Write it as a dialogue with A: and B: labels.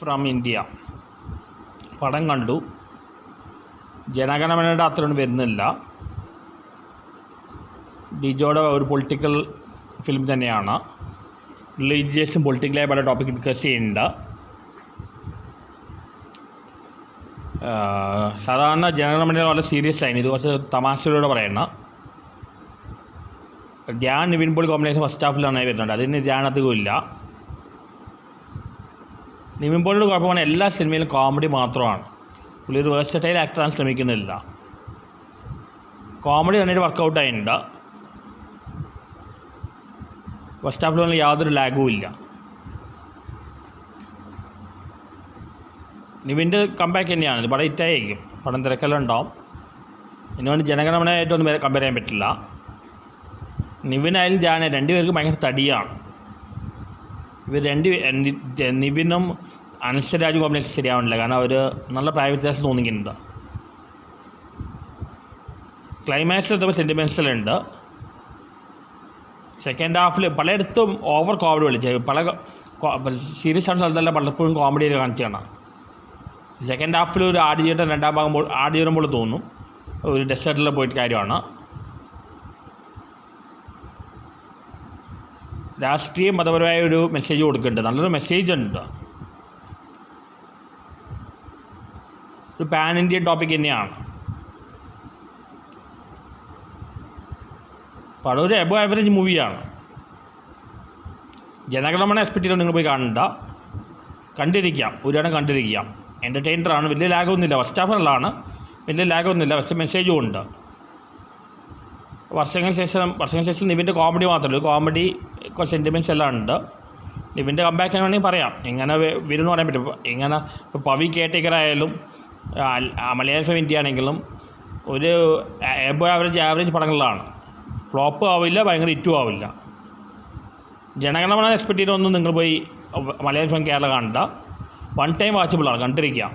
A: From India പടം കണ്ടു. ജനഗണമനയുടെ അത്രയൊന്നും വരുന്നില്ല. ഡിജോയുടെ ഒരു പൊളിറ്റിക്കൽ ഫിലിം തന്നെയാണ്. റിലീജിയസും പൊളിറ്റിക്കലായ പല ടോപ്പിക് ഡിസ്കസ് ചെയ്യുന്നുണ്ട്. സാധാരണ ജനഗണമന വളരെ സീരിയസ് ആയിരുന്നു ഇത് കുറച്ച് തമാശയിലൂടെ പറയണം ധ്യാൻ നിവിൻ പോളി കോമ്പിനേഷൻ ഫസ്റ്റ് ഹാഫിലാണ് വരുന്നുണ്ട് അതിന് ഇല്ല. നിവിൻ പോളിയുടെ കുഴപ്പമാണ്. എല്ലാ സിനിമയിലും കോമഡി മാത്രമാണ്. പുള്ളി ഒരു വേഴ്സറ്റൈൽ ആക്ടറാൻ ശ്രമിക്കുന്നില്ല. കോമഡി നന്നായിട്ട് വർക്കൗട്ട് ആയിട്ടുണ്ട്. ഫസ്റ്റ് ഹാഫിലൊന്നും യാതൊരു ലാഗും ഇല്ല. നിവിന്റെ കമ്പാക്ക് തന്നെയാണ്. പടം ഹിറ്റായിരിക്കും പടം തിരക്കെല്ലാം ഉണ്ടാവും ഇതിനുവേണ്ടി ജനഗണമനയായിട്ടൊന്നും കമ്പയർ ചെയ്യാൻ പറ്റില്ല. നിവിനായാലും ജാന രണ്ടുപേർക്കും ഭയങ്കര തടിയാണ്. ഇവർ രണ്ട് നിവിനും അനശ്വരാജ് കോംപ്ലക്സ് ശരിയാവണില്ല. കാരണം അവർ നല്ല പ്രായ വ്യത്യാസം തോന്നിക്കുന്നുണ്ട്. ക്ലൈമാക്സിൽ എത്തുമ്പോൾ സെന്റിമെൻസിലുണ്ട് സെക്കൻഡ് ഹാഫിൽ പലയിടത്തും ഓവർ കോമഡി വിളിച്ച് പല സീരിയസ് ആണ് സ്ഥലത്തല്ല പലപ്പോഴും കോമഡി കാണിച്ചാണ് സെക്കൻഡ് ഹാഫിൽ ഒരു ആടുജീവിതം രണ്ടാം ഭാഗം ആടുജീവിതം പോലെ തോന്നും. ഒരു ഡെസേർട്ടിൽ പോയിട്ട് കാര്യമാണ്. രാഷ്ട്രീയ മതപരമായ ഒരു മെസ്സേജ് കൊടുക്കുന്നുണ്ട്. നല്ലൊരു മെസ്സേജ് ഉണ്ട്. ഒരു പാൻ ഇന്ത്യൻ ടോപ്പിക് തന്നെയാണ്. പടം ഒരു എബോ ആവറേജ് മൂവിയാണ് ജനഗണമന എക്സ്പെക്ട് ചെയ്തോ നിങ്ങൾ പോയി കാണണ്ട. കണ്ടിരിക്കാം. ഒരിടം കണ്ടിരിക്കാം. എന്റർടൈനറാണ് വലിയ ലാഗൊന്നുമില്ല ഫസ്റ്റ് ഹാഫിലാണ് വലിയ ലാഗൊന്നുമില്ല പക്ഷേ മെസ്സേജും ഉണ്ട്. വർഷങ്ങൾക്ക് ശേഷം വർഷങ്ങൾക്ക് ശേഷം നിവിന്റെ കോമഡി മാത്രമല്ല കോമഡി കുറച്ച് സെന്റിമെന്റ്സ് എല്ലാം ഉണ്ട്. നിവിന്റെ കമ്പാക്ക് വേണമെങ്കിൽ പറയാം. എങ്ങനെ വരുമെന്ന് പറയാൻ പറ്റും. എങ്ങനെ ഇപ്പോൾ പവി ആ, മലയാള ഫിലിം ഇന്ത്യ ആണെങ്കിലും ഒരു എബോ ആവറേജ് ആവറേജ് പടങ്ങളിലാണ് ഫ്ലോപ്പും ആവില്ല ഭയങ്കര ഹിറ്റും ആവില്ല. ജനഗണമന എക്സ്പെക്ട് ചെയ്തൊന്നും നിങ്ങൾ പോയി മലയാള ഫിലിം കേരള കാണണ്ട. വൺ ടൈം വാച്ചബിളാണ് കണ്ടിരിക്കാം.